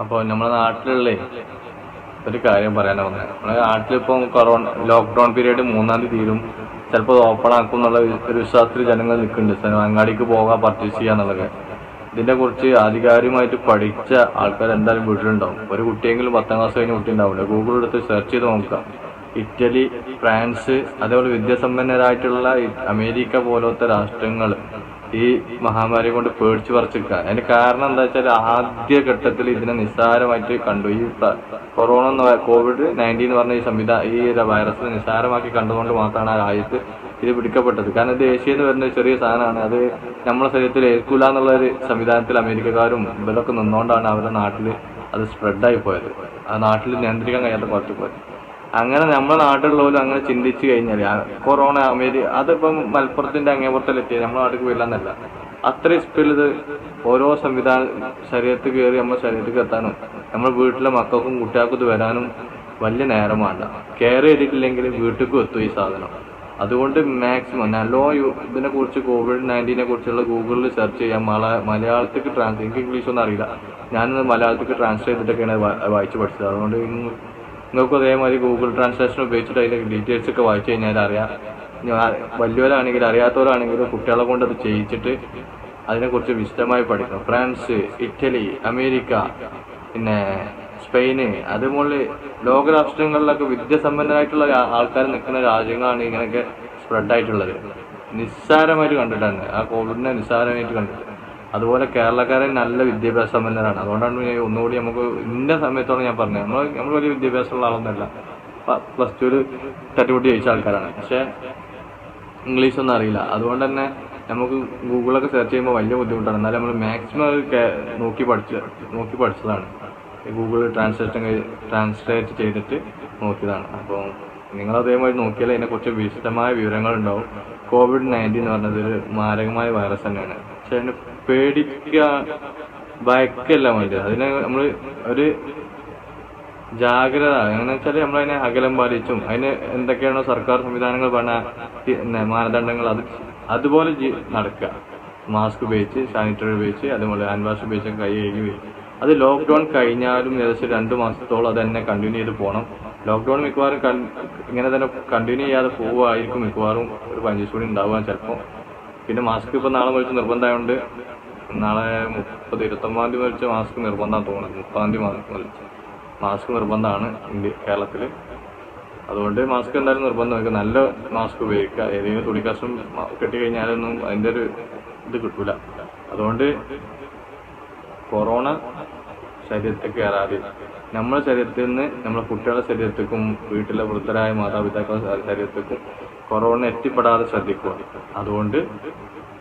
അപ്പോൾ നമ്മുടെ നാട്ടിലുള്ള ഒരു കാര്യം പറയാനാ വന്നത് നമ്മുടെ നാട്ടിലിപ്പം കൊറോണ ലോക്ക്ഡൗൺ പീരീഡ് മൂന്നാം തീയതി തീരും. ചിലപ്പോൾ ഓപ്പൺ ആക്കും എന്നുള്ള ഒരു വിശ്വാസത്തിൽ ജനങ്ങൾ നിൽക്കുന്നുണ്ട്. അങ്ങാടിക്ക് പോകാൻ പർച്ചേസ് ചെയ്യാന്നുള്ളത് ഇതിനെ കുറിച്ച് ആധികാരികമായിട്ട് പഠിച്ച ആൾക്കാർ എന്തായാലും വീട്ടിലുണ്ടാവും. ഒരു കുട്ടിയെങ്കിലും പത്താം ക്ലാസ് കഴിഞ്ഞ കുട്ടി ഉണ്ടാവില്ല ഗൂഗിൾ എടുത്ത് സെർച്ച് ചെയ്ത് നോക്കുക. ഇറ്റലി ഫ്രാൻസ് അതേപോലെ വിദ്യാസമ്പന്നരായിട്ടുള്ള അമേരിക്ക പോലത്തെ രാഷ്ട്രങ്ങൾ ഈ മഹാമാരി കൊണ്ട് പേടിച്ചു പറിച്ചിരിക്കുക അതിന് കാരണം എന്താ വെച്ചാൽ ആദ്യ ഘട്ടത്തിൽ ഇതിനെ നിസ്സാരമായിട്ട് കണ്ടു. ഈ കൊറോണ എന്ന് കോവിഡ് നയന്റീൻ എന്ന് പറഞ്ഞ ഈ സംവിധാ ഈ വൈറസ് വൈറസിനെ നിസ്സാരമാക്കി കണ്ടുകൊണ്ട് മാത്രമാണ് ആ രാജ്യത്ത് ഇത് പിടിക്കപ്പെട്ടത്. കാരണം ഇത് എന്ന് പറയുന്ന ചെറിയ സാധനമാണ്. അത് നമ്മുടെ ശരീരത്തിൽ ഏൽക്കൂല എന്നുള്ള ഒരു സംവിധാനത്തിൽ അമേരിക്കക്കാരും ഇവരൊക്കെ നിന്നുകൊണ്ടാണ് അവരുടെ നാട്ടിൽ അത് സ്പ്രെഡായി പോയത്. ആ നാട്ടിൽ നിയന്ത്രിക്കാൻ കഴിയാത്ത കുറച്ച് പോയത്. അങ്ങനെ നമ്മുടെ നാട്ടിലുള്ളവരും അങ്ങനെ ചിന്തിച്ചു കഴിഞ്ഞാൽ കൊറോണ അമേരി അതിപ്പം മലപ്പുറത്തിന്റെ അങ്ങേപ്പുറത്തിലെത്തി നമ്മുടെ നാട്ടിൽ വരില്ലെന്നല്ല. അത്രയും സ്പീഡിൽ ഓരോ സംവിധാന ശരീരത്തിൽ കയറി നമ്മുടെ ശരീരത്തിൽ എത്താനും നമ്മുടെ വീട്ടിലെ മക്കൾക്കും കുട്ടികൾക്കും വരാനും വലിയ നേരം വേണ്ട കെയർ ചെയ്തിട്ടില്ലെങ്കിൽ വീട്ടിലേക്കും എത്തും ഈ സാധനം. അതുകൊണ്ട് മാക്സിമം നല്ലോ ഇതിനെ കുറിച്ച് കോവിഡ് നയന്റീനെ കുറിച്ചുള്ള ഗൂഗിളിൽ സെർച്ച് ചെയ്യാം. മല മലയാളത്തിലേക്ക് ട്രാൻസ് എനിക്ക് ഇംഗ്ലീഷ് ഒന്നും അറിയില്ല. ഞാനിന്ന് മലയാളത്തിലേക്ക് ട്രാൻസ്ലേറ്റ് ചെയ്തിട്ടൊക്കെയാണ് വായിച്ച് പഠിച്ചത്. അതുകൊണ്ട് നിങ്ങൾക്ക് അതേമാതിരി ഗൂഗിൾ ട്രാൻസ്ലേഷൻ ഉപയോഗിച്ചിട്ട് അതിന്റെ ഡീറ്റെയിൽസ് ഒക്കെ വായിച്ചു കഴിഞ്ഞാൽ അറിയാം. വലിയവരാണെങ്കിൽ അറിയാത്തവരാണെങ്കിലും കുട്ടികളെ കൊണ്ട് അത് ചെയ്യിച്ചിട്ട് അതിനെക്കുറിച്ച് വിശദമായി പഠിക്കണം. ഫ്രാൻസ് ഇറ്റലി അമേരിക്ക പിന്നെ സ്പെയിന് അതുപോലെ ലോകരാഷ്ട്രങ്ങളിലൊക്കെ വിദ്യാസമ്പന്നരായിട്ടുള്ള ആൾക്കാർ നിൽക്കുന്ന രാജ്യങ്ങളാണ് ഇങ്ങനെയൊക്കെ സ്പ്രെഡ് ആയിട്ടുള്ളത്. നിസ്സാരമായിട്ട് കണ്ടിട്ടാണ്. ആ കോവിഡിനെ നിസ്സാരമായിട്ട് കണ്ടിട്ട്. അതുപോലെ കേരളക്കാരൻ നല്ല വിദ്യാഭ്യാസ സമ്പന്നരാണ്. അതുകൊണ്ടാണ് ഒന്നുകൂടി നമുക്ക് ഇന്ന സമയത്തോടെ ഞാൻ പറഞ്ഞത്. നമ്മൾ നമ്മൾ വലിയ വിദ്യാഭ്യാസമുള്ള ആളൊന്നുമല്ല. പ്ലസ് ടുവിൽ തട്ടിപൊട്ടി ജയിച്ച ആൾക്കാരാണ്. പക്ഷേ ഇംഗ്ലീഷ് ഒന്നും അറിയില്ല. അതുകൊണ്ട് തന്നെ നമുക്ക് ഗൂഗിളൊക്കെ സെർച്ച് ചെയ്യുമ്പോൾ വലിയ ബുദ്ധിമുട്ടാണ്. എന്നാലും നമ്മൾ മാക്സിമം നോക്കി പഠിച്ച നോക്കി പഠിച്ചതാണ്. ഗൂഗിൾ ട്രാൻസ്ലേഷൻ ട്രാൻസ്ലേറ്റ് ചെയ്തിട്ട് നോക്കിയതാണ്. അപ്പോൾ നിങ്ങൾ അതേമാതിരി നോക്കിയാൽ അതിനെക്കുറിച്ച് വിശദമായ വിവരങ്ങൾ ഉണ്ടാവും കോവിഡ് നയന്റീൻ എന്ന് പറഞ്ഞത് ഒരു മാരകമായ വൈറസ് തന്നെയാണ്. പക്ഷേ അതിനെ പേടിക്കുക ഭയക്കല്ല വേണ്ടത് അതിനെ നമ്മൾ ഒരു ജാഗ്രത. എങ്ങനെ വെച്ചാൽ നമ്മളതിനെ അകലം പാലിച്ചും അതിന് എന്തൊക്കെയാണോ സർക്കാർ സംവിധാനങ്ങൾ പറഞ്ഞ മാനദണ്ഡങ്ങൾ അത് അതുപോലെ നടക്കുക മാസ്ക് ഉപയോഗിച്ച് സാനിറ്ററി ഉപയോഗിച്ച് അതുപോലെ ഹാൻഡ് വാഷ് ഉപയോഗിച്ച് കൈ കഴുകി അത് ലോക്ക്ഡൌൺ കഴിഞ്ഞാലും ഏകദേശം രണ്ട് മാസത്തോളം അത് തന്നെ കണ്ടിന്യൂ ചെയ്ത് പോകണം ലോക്ക്ഡൌൺ മിക്കവാറും ഇങ്ങനെ തന്നെ കണ്ടിന്യൂ ചെയ്യാതെ പോവുമായിരിക്കും മിക്കവാറും ഒരു പഞ്ചസൂടി ഉണ്ടാവുക ചിലപ്പോൾ. പിന്നെ മാസ്ക് ഇപ്പൊ നാളെ മേടിച്ച് നിർബന്ധമായതുകൊണ്ട് നാളെ മുപ്പത് ഇരുപത്തൊമ്പതാം തീയതി മുതൽ മാസ്ക് നിർബന്ധം തോന്നുന്നത്. മുപ്പതാം തീയതി മേടിച്ച് മാസ്ക് നിർബന്ധമാണ് ഇന്ത്യ കേരളത്തിൽ അതുകൊണ്ട് മാസ്ക് എന്തായാലും നിർബന്ധം. നമുക്ക് നല്ല മാസ്ക് ഉപയോഗിക്കുക. ഏതെങ്കിലും തുണിക്കഷ്ണം കെട്ടിക്കഴിഞ്ഞാലൊന്നും അതിന്റെ ഒരു ഇത് കിട്ടൂല. അതുകൊണ്ട് കൊറോണ ശരീരത്തിൽ കയറാതെ നമ്മുടെ ശരീരത്തിൽ നിന്ന് നമ്മുടെ കുട്ടികളുടെ ശരീരത്തേക്കും വീട്ടിലെ വൃദ്ധരായ മാതാപിതാക്കളുടെ ശരീരത്തേക്കും കൊറോണ എത്തിപ്പെടാതെ ശ്രദ്ധിക്കുക. അതുകൊണ്ട്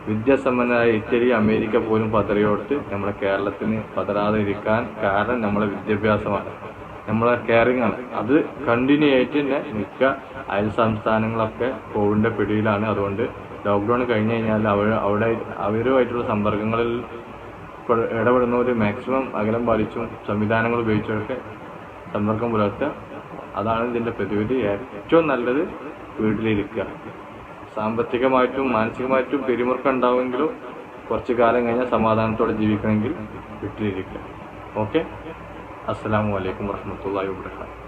വിദ്യാസമ്പന്നരായ ഇറ്റലി അമേരിക്ക പോലും പതറിയോട്ട് നമ്മുടെ കേരളത്തിന് പതരാതെ ഇരിക്കാൻ കാരണം നമ്മുടെ വിദ്യാഭ്യാസമാണ്. നമ്മളെ കെയറിങ് ആണ്. അത് കണ്ടിന്യൂ ആയിട്ട് തന്നെ മിക്ക അയൽ സംസ്ഥാനങ്ങളൊക്കെ കോവിഡിന്റെ പിടിയിലാണ്. അതുകൊണ്ട് ലോക്ക്ഡൌൺ കഴിഞ്ഞു കഴിഞ്ഞാൽ അവർ അവിടെ അവരുമായിട്ടുള്ള സമ്പർക്കങ്ങളിൽ ഇടപെടുന്നവർ മാക്സിമം അകലം പാലിച്ചും സംവിധാനങ്ങൾ ഉപയോഗിച്ചൊക്കെ സമ്പർക്കം പുലർത്തുക. അതാണ് ഇതിന്റെ പ്രതിവിധി. ഏറ്റവും നല്ലത് വീട്ടിലിരിക്കുക. സാമ്പത്തികമായിട്ടും മാനസികമായിട്ടും പിരിമുറുക്കം ഉണ്ടാവുമെങ്കിലും കുറച്ച് കാലം കഴിഞ്ഞാൽ സമാധാനത്തോടെ ജീവിക്കണമെങ്കിൽ വീട്ടിലിരിക്കുക. ഓക്കെ? അസ്സലാമു വലൈക്കും വർഹമത്തല്ലാഹി വാബർക്കാത്തു